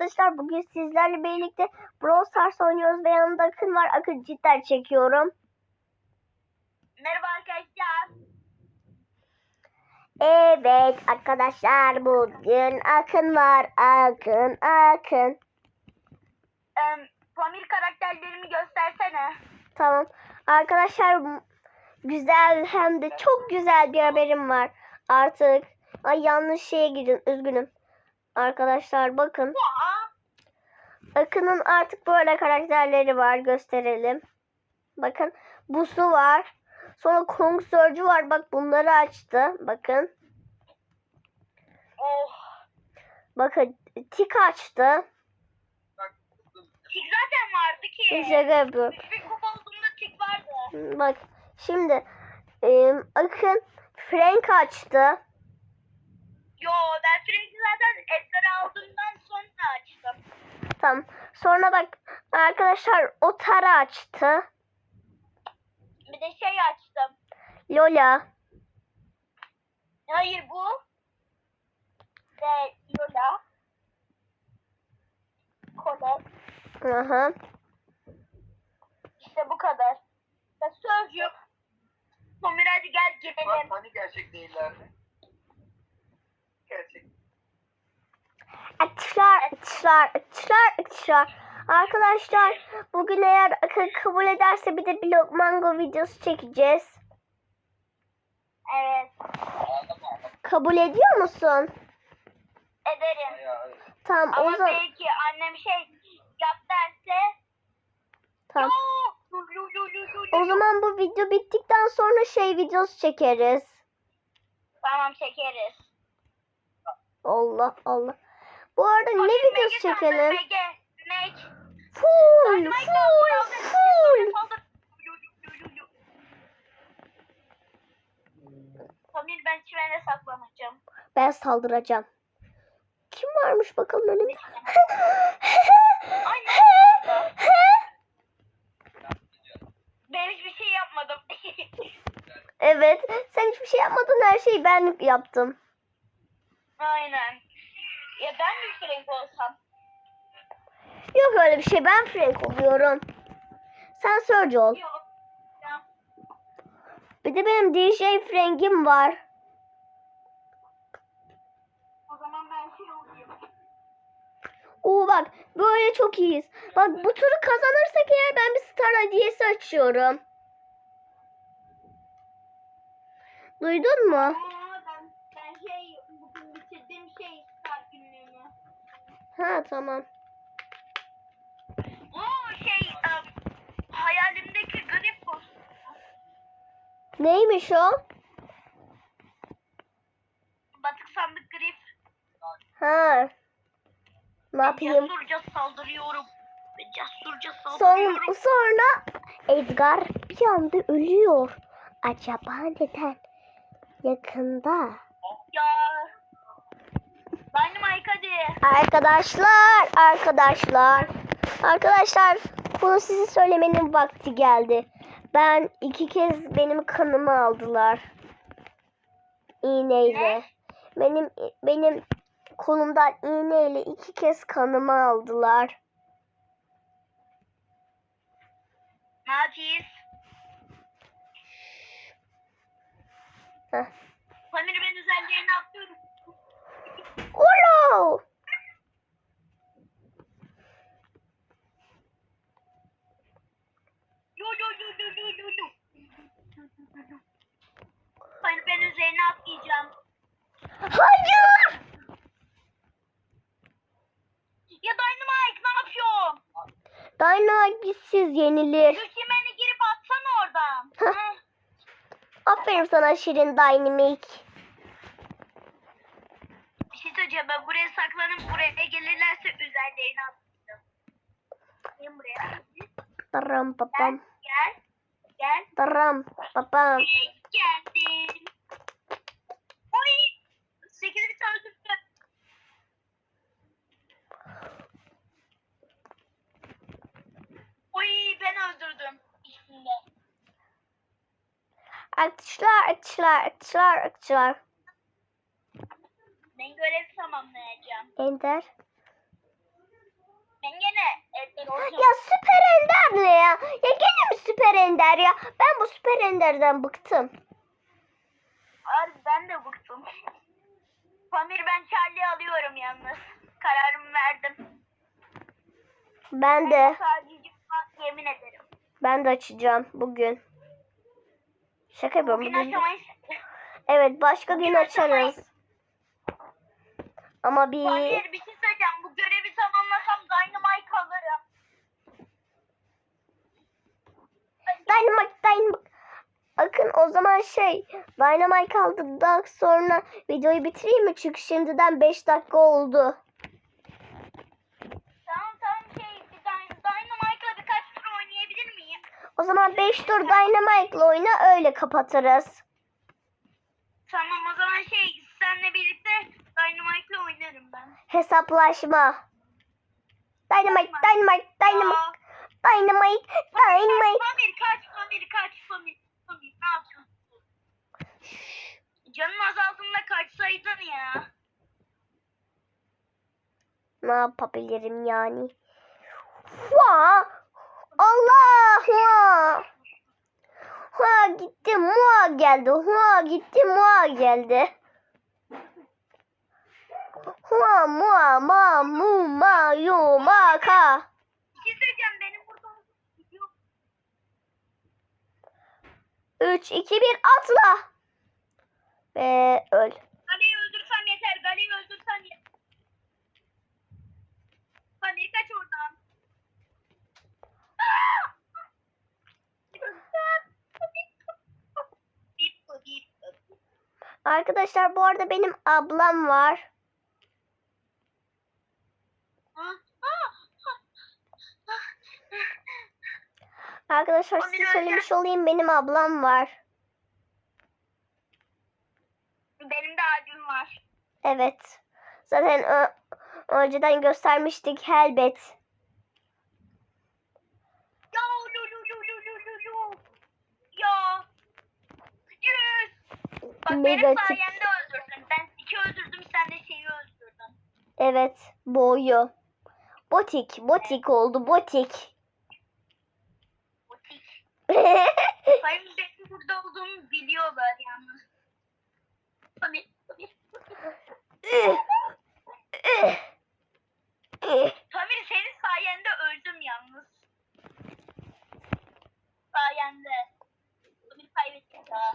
arkadaşlar bugün sizlerle birlikte Brawl Stars oynuyoruz ve yanımda Akın var. Akın cidden çekiyorum. Merhaba arkadaşlar. Evet arkadaşlar bugün Akın var. Akın Akın. Ee, Pamir karakterlerimi göstersene. Tamam. Arkadaşlar güzel hem de çok güzel bir haberim var. Artık ay yanlış şeye girdim üzgünüm. Arkadaşlar bakın. Akın'ın artık böyle karakterleri var gösterelim. Bakın Busu var. Sonra Kong Sörcü var. Bak bunları açtı. Bakın. Oh. Bakın Tik açtı. Tik zaten vardı ki. Şaka yapıyor. 3000 kupa olduğunda tik vardı. Bak şimdi e, Akın Frank açtı. Yo ben Frank'i zaten Edgar'ı aldığımdan sonra açtım. Tamam. Sonra bak arkadaşlar Otar'ı açtı. Bir de şey açtım. Lola. Hayır bu. Ve Lola. Colette. Aha. İşte bu kadar. Ve Sörcük. Pamir hadi gel Bak girelim. hani gerçek değiller mi? Gerçek. Atışlar, atışlar, atışlar, atışlar. Arkadaşlar bugün eğer kabul ederse bir de Blog Mango videosu çekeceğiz. Evet. Kabul ediyor musun? Ederim. Tamam o Ama zaman. belki annem şey yap derse Tamam. O zaman bu video bittikten sonra şey videosu çekeriz. Tamam çekeriz. Allah Allah. Bu arada ne videosu çekelim? Full, full, full. Pamir ben çimene saklanacağım. Ben saldıracağım. Kim varmış bakalım önümde? Ben hiçbir şey yapmadım. evet. Sen hiçbir şey yapmadın. Her şeyi ben yaptım. Aynen. Ya ben mi Frank olsam? Yok öyle bir şey. Ben Frank oluyorum. Sen Surge ol. Yok. Ya. Bir de benim DJ Frank'im var. O zaman ben şey olayım. Oo bak böyle çok iyiyiz. Bak bu turu kazanırsak eğer ben bir star hediyesi açıyorum. Duydun mu? Aa, ben, ben şey bugün bitirdim şey start günlüğünü. Ha tamam. Bu şey um, hayalimdeki grip kostümü. Neymiş o? Batık sandık grip. Ha. Ne yapayım? Cesurca saldırıyorum. Cesurca Son, saldırıyorum. sonra Edgar bir anda ölüyor. Acaba neden? Yakında. Arkadaşlar, arkadaşlar. Arkadaşlar, bunu size söylemenin vakti geldi. Ben iki kez benim kanımı aldılar. İğneyle. Ne? Benim benim kolumdan iğneyle iki kez kanımı aldılar. Ne yapayız? Heh. Pamir ben üzerlerine atlıyorum. Olo! Yo yo yo yo yo yo yo. Pamir ben üzerine atlayacağım. Hayır! Ya Dynamite ne yapıyorsun? Bizsiz yenilir. Gülçimeni girip atsana oradan. Aferin sana Şirin Dynamic. Bir şey söyleyeceğim ben buraya saklanıp buraya gelirlerse üzerlerine atlayacağım. Gel buraya. Taram papam. gel. Gel. Taram papam. Ee, ben öldürdüm. İçinde. Atışlar, atışlar, atışlar, atışlar. Ben görev tamamlayacağım. Ender. Ya süper ender ne ya? Ya gene mi süper ender ya? Ben bu süper enderden bıktım. Harbi ben de bıktım. Pamir ben Charlie alıyorum yalnız. Kararımı verdim. Ben de Sadece yemin ederim. ben de açacağım bugün. Şaka yapıyorum. Bugün Bugün, aşamayız. evet başka gün bugün açamayız. açarız. Ama bir Pamir bir şey söyleyeceğim. Bu görevi tamamlasam Dynamite alırım. Dynamite Dynamite. Bakın o zaman şey Dynamite aldıktan sonra videoyu bitireyim mi? Çünkü şimdiden 5 dakika oldu. Tamam tamam şey bir Dyn- Dynamite'la birkaç tur oynayabilir miyim? O zaman 5 tur Dynamite'la oyna öyle kapatırız. Tamam o zaman şey seninle birlikte Dynamite'la oynarım ben. Hesaplaşma. Dynamite, Dynamite, Dynamite, Aa, Dynamite, Dynamite. Pamir kaç Pamir kaç Pamir. Pamir ne yapıyorsun? Canın azaldığında kaçsaydın ya. Ne yapabilirim yani? Hua! Allah! Hua! Hua gitti, mua geldi. Hua gitti, mua geldi. Hua, mua, ma, mu, ma, yu, ma, ka. Benim burada video 3, 2, 1, atla. Ve öl. Gale'yi öldürsem yeter. Gale'yi öldürsem yeter. Pamir kaç oradan. Aa! Bip bu, bip bu. Arkadaşlar bu arada benim ablam var. Arkadaşlar size söylemiş olayım benim ablam var. Benim de albüm var. Evet. Zaten önceden göstermiştik elbet. Ya lu lu lu lu lu lu lu. Ya. Yüz. Bak benim Negatif. sayemde öldürdün. Ben iki öldürdüm sen de şeyi öldürdün. Evet. Boyu. Botik. Botik oldu. Botik. Butik. Hayır benim burada olduğumu biliyorlar yalnız. Pamir, Pamir. Senin sayende öldüm yalnız. Sayende. Pamir kaybettim daha.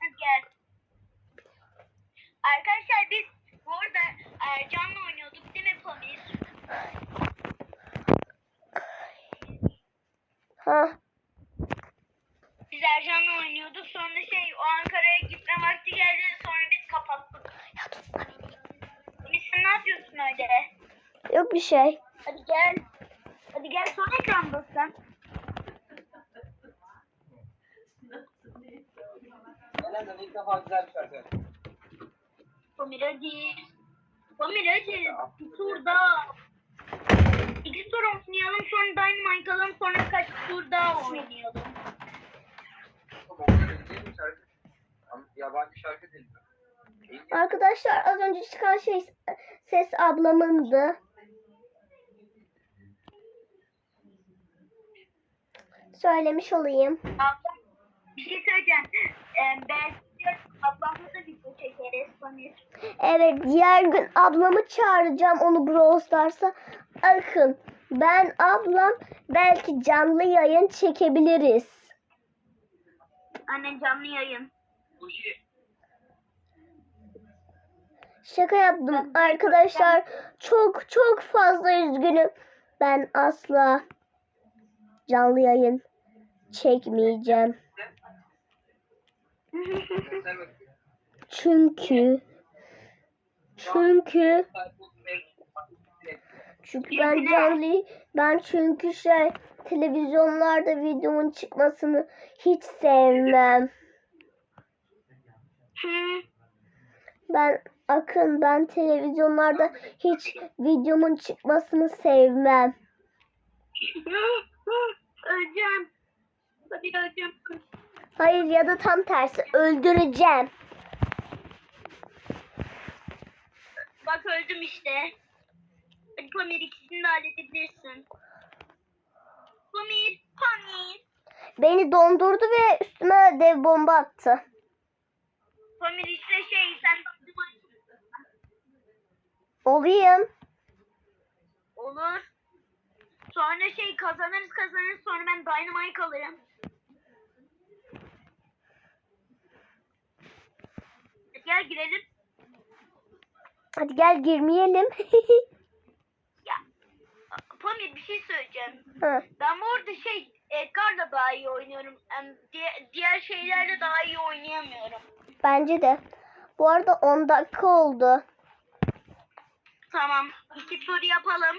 Hadi Gel. Arkadaşlar biz bu arada Ercan'la oynuyorduk değil mi Pamir? Ha. Biz Ercan'la oynuyorduk. Sonra şey o Ankara'ya gitme vakti geldi. Sonra biz kapattık. Pamir sen ne yapıyorsun öyle? Yok bir şey. Hadi gel. Hadi gel son ekrandasın. Defa güzel bir şarkı. Pamir hadi. Pamir hadi. Bir tur daha. İki tur oynayalım sonra Dynamite alalım sonra kaç tur daha oynayalım. Yabancı şarkı değil. İngiliz- Arkadaşlar az önce çıkan şey ses ablamındı. Söylemiş olayım. Ablam bir şey söyleyeceğim. Ee, belki ablamla da video çekeriz Pamir. Evet diğer gün ablamı çağıracağım onu Brawl Stars'a. Akın ben ablam belki canlı yayın çekebiliriz. Anne canlı yayın. Şaka yaptım arkadaşlar. Çok çok fazla üzgünüm. Ben asla canlı yayın çekmeyeceğim. Çünkü çünkü Çünkü ben canlı ben çünkü şey televizyonlarda videomun çıkmasını hiç sevmem. Ben akın ben televizyonlarda hiç videomun çıkmasını sevmem. Öleceğim. Hadi öleceğim. Hayır ya da tam tersi öldüreceğim. Bak öldüm işte. Pamir ikisini de halledebilirsin. Pamir, Pamir. Beni dondurdu ve üstüme dev bomba attı. Pamir işte şey sen Olayım. Olur. Sonra şey kazanırız kazanırız sonra ben Dynamite alırım. Gel girelim. Hadi gel girmeyelim. Ya. Pamir bir şey söyleyeceğim. Ha, Ben bu arada şey Edgar'la daha iyi oynuyorum. Em, diğer, diğer şeylerle daha iyi oynayamıyorum. bence de. Bu arada 10 dakika oldu. Tamam. iki tur yapalım.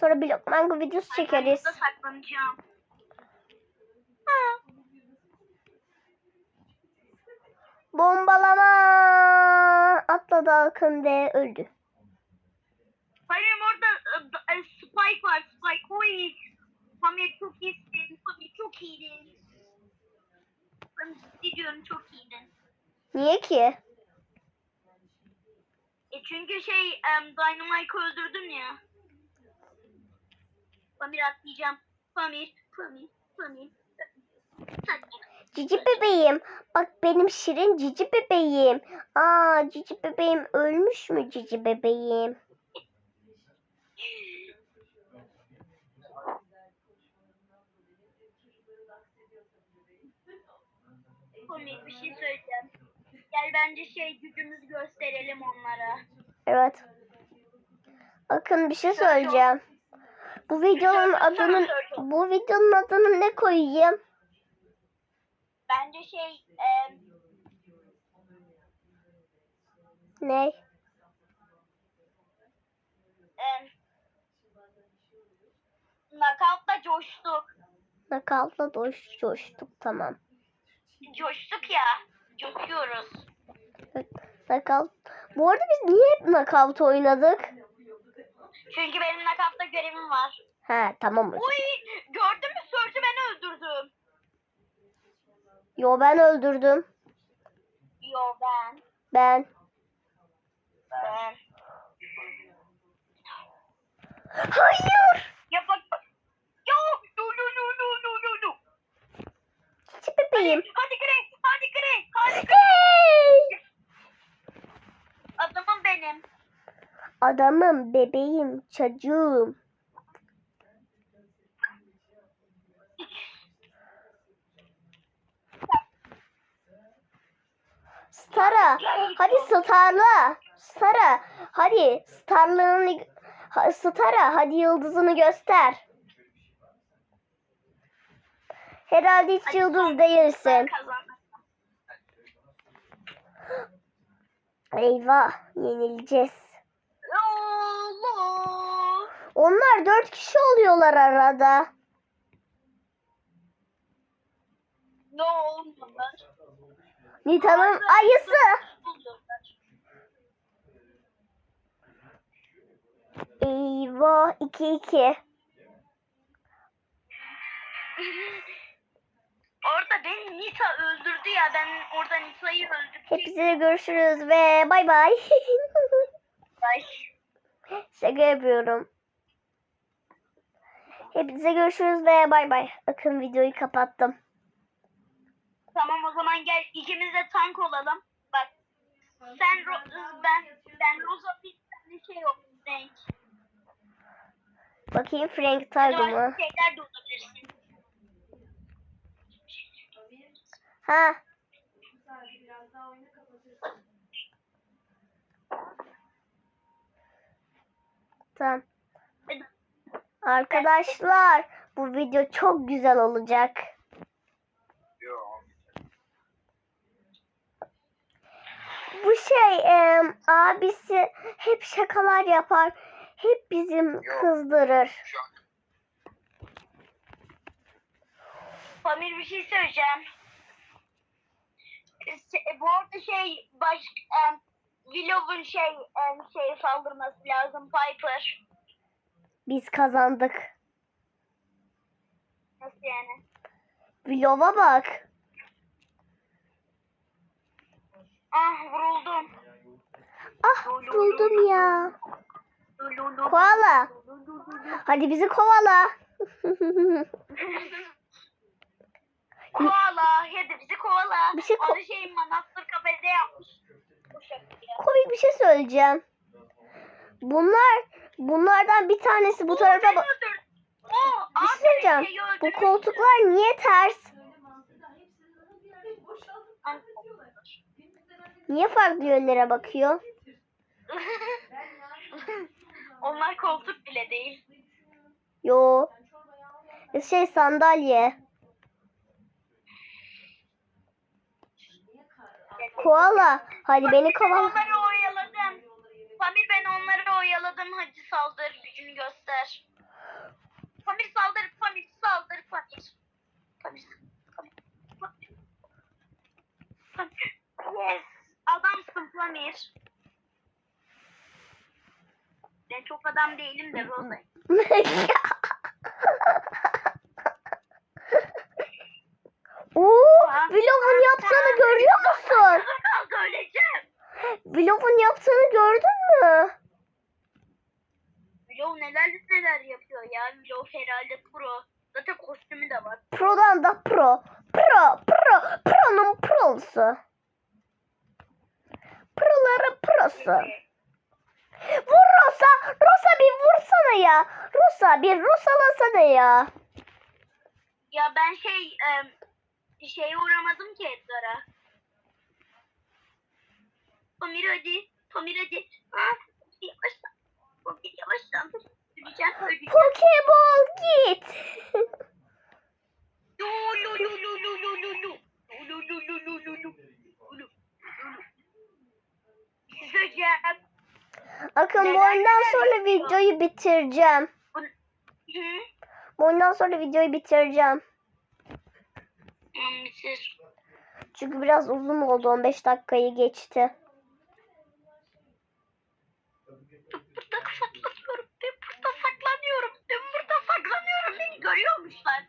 Sonra blok mango videosu Ben çekeriz. burada saklanacağım. Bombalama! Atladı Akın ve öldü. Hayır orada e, e, Spike var. Spike. Oy. Pamir çok iyisin. Pamir çok iyiydin. Ben diyorum çok iyiydin. Niye ki? E çünkü şey em, Dynamite'ı öldürdüm ya. Pamir atlayacağım. Pamir, Pamir, Pamir. Hadi. Cici bebeğim. Bak benim şirin cici bebeğim. Aa cici bebeğim ölmüş mü cici bebeğim? Pamir bir şey söyleyeceğim. Gel bence şey gücümüzü gösterelim onlara. Evet. Akın bir şey söyleyeceğim. Bu videonun adını bu videonun adını ne koyayım? Bence şey em, Ne? em, Knockout'la coştuk. Nakaltla doş, coştuk tamam. Coştuk ya. Coşuyoruz. Nakalt. Bu arada biz niye hep nakavt oynadık? Çünkü benim knockout'ta görevim var. He tamam. Uy gördün mü Surge'ü ben öldürdüm. Yo ben öldürdüm. Yo ben. Ben. Ben. Hayır. Ya bak bak. Yo no no no no no no no. Cici bebeğim. Hadi Grey. Hadi Grey. Hadi Grey. Adamım benim. Adamım, bebeğim, çocuğum. Stara, hadi starla. Stara, hadi starlığını, Stara, hadi yıldızını göster. Herhalde hiç yıldız değilsin. Eyvah, yenileceğiz. Onlar dört kişi oluyorlar arada. Ne olmalar? Nita'nın ayısı. Eyvah 2-2. Orada beni Nita öldürdü ya. Ben orada Nita'yı öldürdüm. Hepinize görüşürüz ve bay bay. Ay. Şaka yapıyorum. Hepinize görüşürüz ve bay bay. Akın videoyu kapattım. Tamam o zaman gel ikimiz de tank olalım. Bak. Sen Ro ben ben Rosa sen de şey yok renk. Bakayım Frank mu? başka şeyler de olabilirsin. Ha. Tamam. Arkadaşlar bu video çok güzel olacak. Bu şey em, abisi hep şakalar yapar. Hep bizim Yok. kızdırır. Şu an Pamir bir şey söyleyeceğim. Se- bu arada şey baş em, Willow'un şey em, şey saldırması lazım Piper. Biz kazandık. Nasıl yani? Vlog'a bak. Ah vuruldum. Ah buldum ya. Koala. Hadi bizi kovala. koala. Hadi bizi kovala. Bir şey ko- Onu şey manastır kafede yapmış. Komik bir şey söyleyeceğim. Bunlar bunlardan bir tanesi bu tarafa bak. Bir şey söyleyeceğim. Bu koltuklar niye ters? Niye farklı yönlere bakıyor? Onlar koltuk bile değil. Yo. Şey sandalye. Koala. Hadi beni Ben kovala. onları oyaladım. Pamir ben onları oyaladım. Hadi saldır gücünü göster. Pamir saldır Pamir saldır. Pamir. Pamir. Pamir. Pamir. Yes. Pamir. Ben çok adam değilim de Rosa. Oo, vlogun yaptığını görüyor musun? Vlogun yaptığını gördün mü? Vlog neler neler yapıyor ya. Vlog herhalde pro. Zaten kostümü de var. Pro'dan da pro. Pro, pro, pro'nun pro'su. Pro'su. Vur Rosa. Rosa bir vursana ya. Rosa bir Rosalasana ya. Ya ben şey e, şeye uğramadım ki Edgar'a. Pamir hadi. Pamir hadi. Ah, yavaştan. Pamir yavaştan. Öleceğim öleceğim. Pokeball git. Lu lu lu lu lu lu lu. Lu lu lu lu lu lu. Lu. Söyleyeceğim. Akın bu oyundan sonra videoyu bitireceğim. Hı? Bu oyundan sonra videoyu bitireceğim. Bitir. Çünkü biraz uzun oldu. 15 dakikayı geçti. Burada saklanıyorum. Ben burada saklanıyorum. Ben burada saklanıyorum. Beni görüyormuşlar.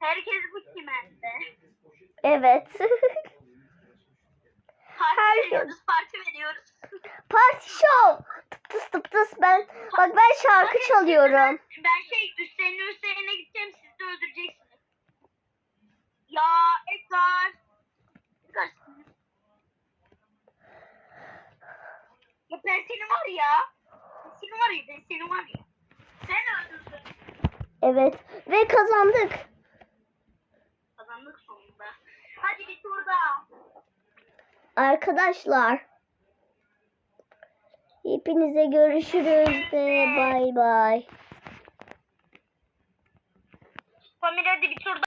Herkes bu çimende. Evet. Parti Herkes. veriyoruz. Parti veriyoruz. Party show. Tıp tıs tıp tıs ben. Bak ben şarkı çalıyorum. Ben şey üstlerine üstlerine gideceğim. Siz de öldüreceksiniz. Ya Edgar. Edgar. Ya ben seni var ya. Ben seni var ya. Ben seni var ya. Sen öldürdün. Evet. Ve kazandık. Kazandık sonunda. Hadi bir tur daha. Arkadaşlar. Hepinize görüşürüz ve bay bay. Pamir hadi bir tur.